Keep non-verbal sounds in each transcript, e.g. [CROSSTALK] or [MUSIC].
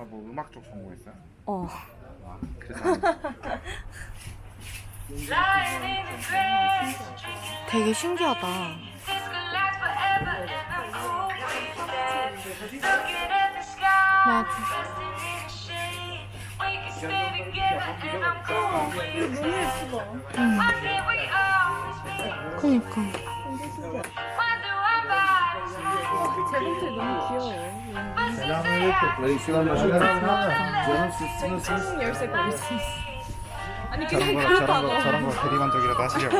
나뭐 음악 쪽 전공했어요? 어. 그래서 안- 되게 신기하다. 맞아. 그니까. 제목들 너무 귀여워. 창문 열쇠가 있어. 아니 저런 그냥 거 저런 거 그렇다고. 저런 거 대리 만족이라도 하시려고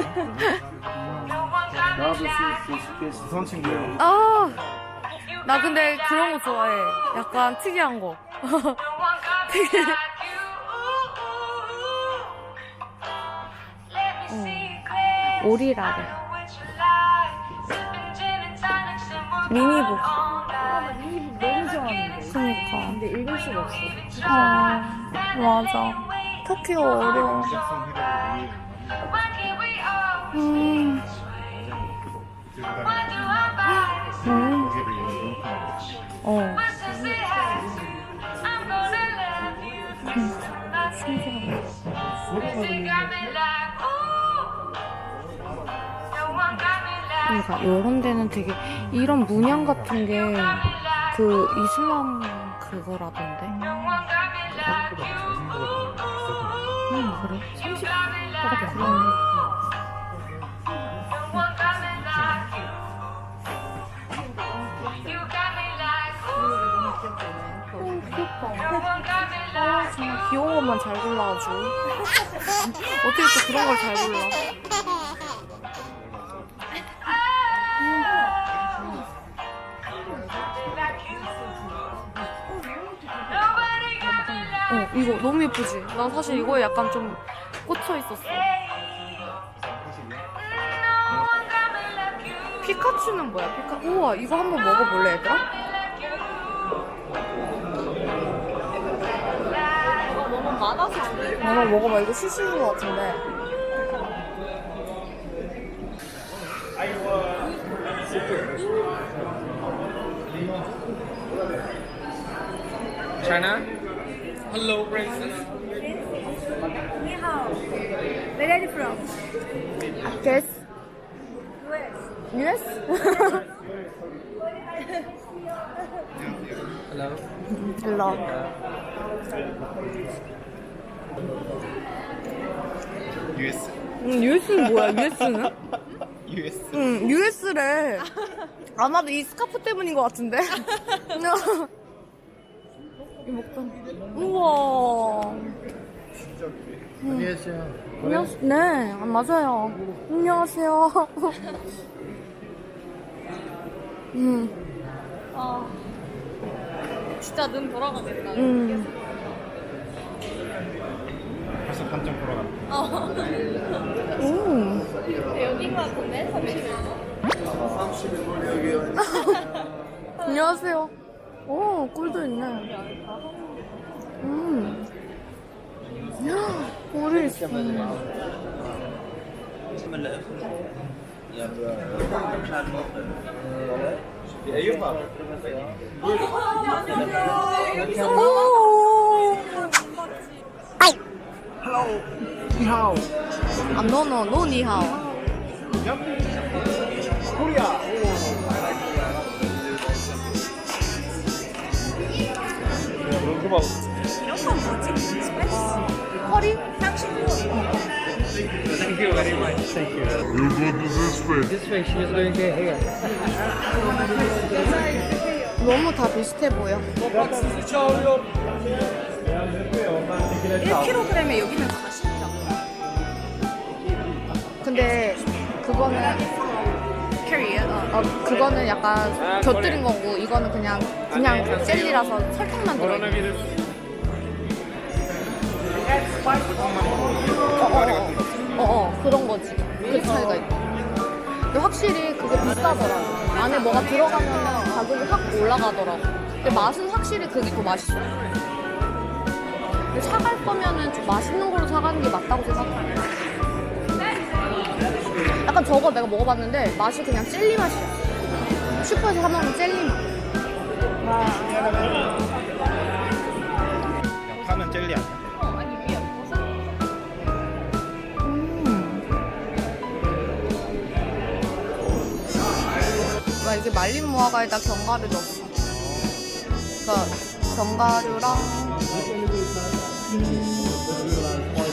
무서운 친구예요 아, 나 근데 그런 거 좋아해. 약간 특이한 거. 어. 오리라래. 미니북. 나 미니북 너무 좋아하는데. 그니까. 근데 읽을 수가 없어. 아, 맞아. 터키어 어려워. 음, 음, 고기를 연구하고 어. 신기하다. 그러니까 이런 데는 되게 이런 문양 같은 게 그 이슬람 그거라던데. 음 그래? 30 밖에 안 돼. 음, 귀엽다. 아, 정말 귀여운 것만 잘 골라가지고. 어떻게 또 그런 걸 잘 골라. 어, 이거 너무 예쁘지? 나 사실 이거에 약간 좀 꽂혀 있었어. 피카츄는 뭐야? 피카 우와, 이거 한번 먹어볼래, 얘들아? 너무 많아서 안 돼. 한번 먹어봐. 이거 시식인 것 같은데. China? Hello, princess. Where are you from? Guess. US? Hello. 일로. US 응, US는 뭐야, US는? US 응, US래. 아마도 이 스카프 때문인 것 같은데. 이 목돈. 우와. 안녕하세요. 안녕하세요. 네, 아, 맞아요. 안녕하세요. [LAUGHS] 음, 아. 진짜 눈 돌아가겠다. 음. 벌써 반점 보러 갔다 어. 음. 여긴 것 같은데? 30일. [LAUGHS] 안녕하세요. 오, 꿀도 있네. 음. 야, 꿀이 있어. 오. 아이. 니하오 아, no, no, no, 니하오. 커리? Thank you very much. Thank you. You go to this way. This way. She is going to here. 너무 다 비슷해 보여. 1kg에 여기는 40이라고. 근데 그거는 어. 어, 그거는 약간 곁들인 거고 이거는 그냥 그냥 젤리라서 설탕만 들어있는 어, 어, 그런 거지. 그 차이가 있고. 근데 확실히 그게 비싸더라고. 안에 뭐가 들어가면 가격이 확 올라가더라고. 근데 맛은 확실히 그게 더 맛있어. 근데 사갈 거면은 좀 맛있는 걸로 사가는 게 맞다고 생각해. 아까 저거 내가 먹어봤는데 맛이 그냥 젤리 맛이야. 슈퍼에서 사먹는 젤리 맛. 와. 그냥 파면 젤리 아니야? 음. 이게 말린 무화과에다 견과류 넣었어. 그러니까 견과류랑. 음.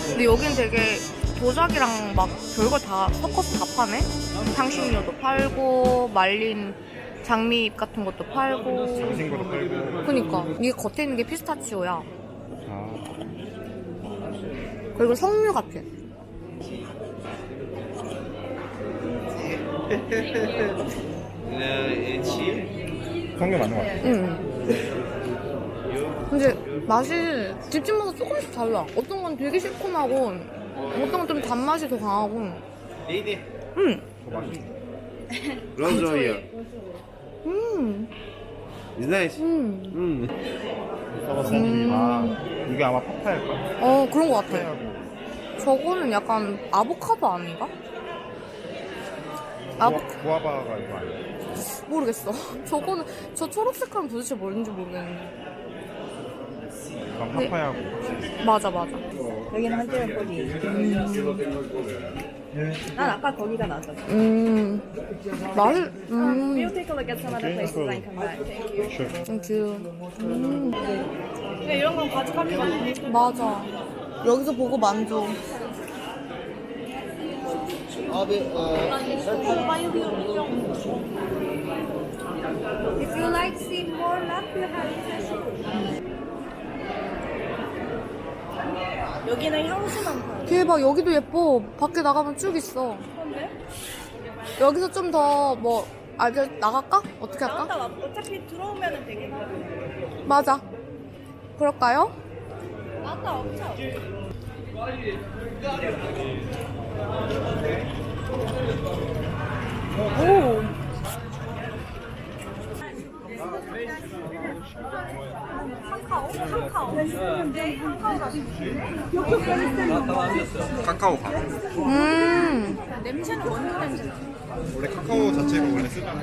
근데 여긴 되게 도자기랑 막 별걸 다 섞어서 다 파네? 향신료도 팔고 말린 장미잎 같은 것도 팔고 장신구도 팔고. 그니까 이게 겉에 있는 게 피스타치오야 아. 그리고 석류 같아 성게 맞는 것 같아. 응 근데 맛이 집집마다 조금씩 달라 어떤 건 되게 시큼하고 어떤 건좀 단맛이 더 강하고 맛있어. Rosaria. 음, It's nice. 음. Mm. 써봤어. 아, 이게 아마 파파야일 거야. 어 그런 것 같아 저거는 약간 아보카도 아닌가? 아 구아, 구아바가 이거 아니야? 모르겠어 [LAUGHS] 저거는 저 초록색깔은 도대체 뭔지 모르겠는데 이건 네. 파파야고. 맞아 맞아 여기는 한쪽에 거기. 난 아까 거기가 나았어. 음 맛을 음 We'll take a look at some other places and come back. Thank you. Sure. 땡큐 음 근데 이런 건 가져가면 안 돼. 맞아 여기서 보고 만족 If you like see more left, you have 여기는 향수만 팔아. 대박 여기도 예뻐 밖에 나가면 쭉 있어 근데? 여기서 좀 더 뭐 아, 이제 나갈까? 어떻게 할까? 와. 어차피 들어오면 되겠다. 맞아 그럴까요? 나갔다 와보자. 오 카카오 가. 음 냄새는 원두 냄새. 원래 카카오 자체가 원래 쓰잖아.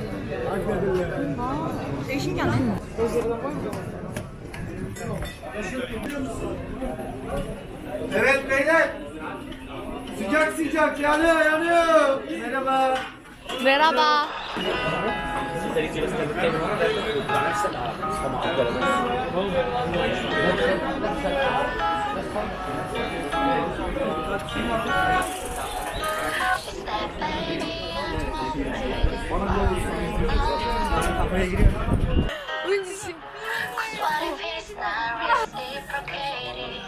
되게 신기하네. Evet beyler. Sıcak sıcak yanıyor yanıyor. Merhaba. 메 라바 왠지 지금 What if it's not reciprocated?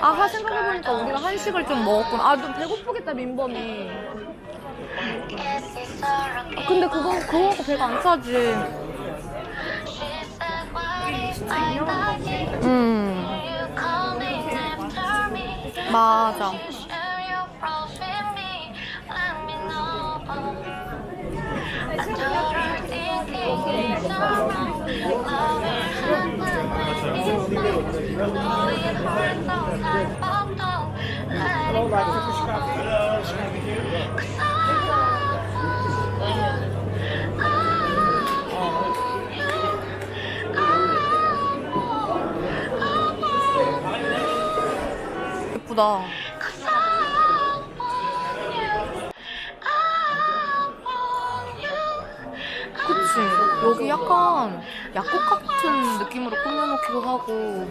아 생각해보니까 우리가 한식을 좀 먹었구나 아좀 배고프겠다 민범이 okay. 근데 그거 그거 배가 안 said, 음 after me? 맞아 예쁘다 그치. 여기 약간 약국 같은 느낌으로 꾸며놓기도 하고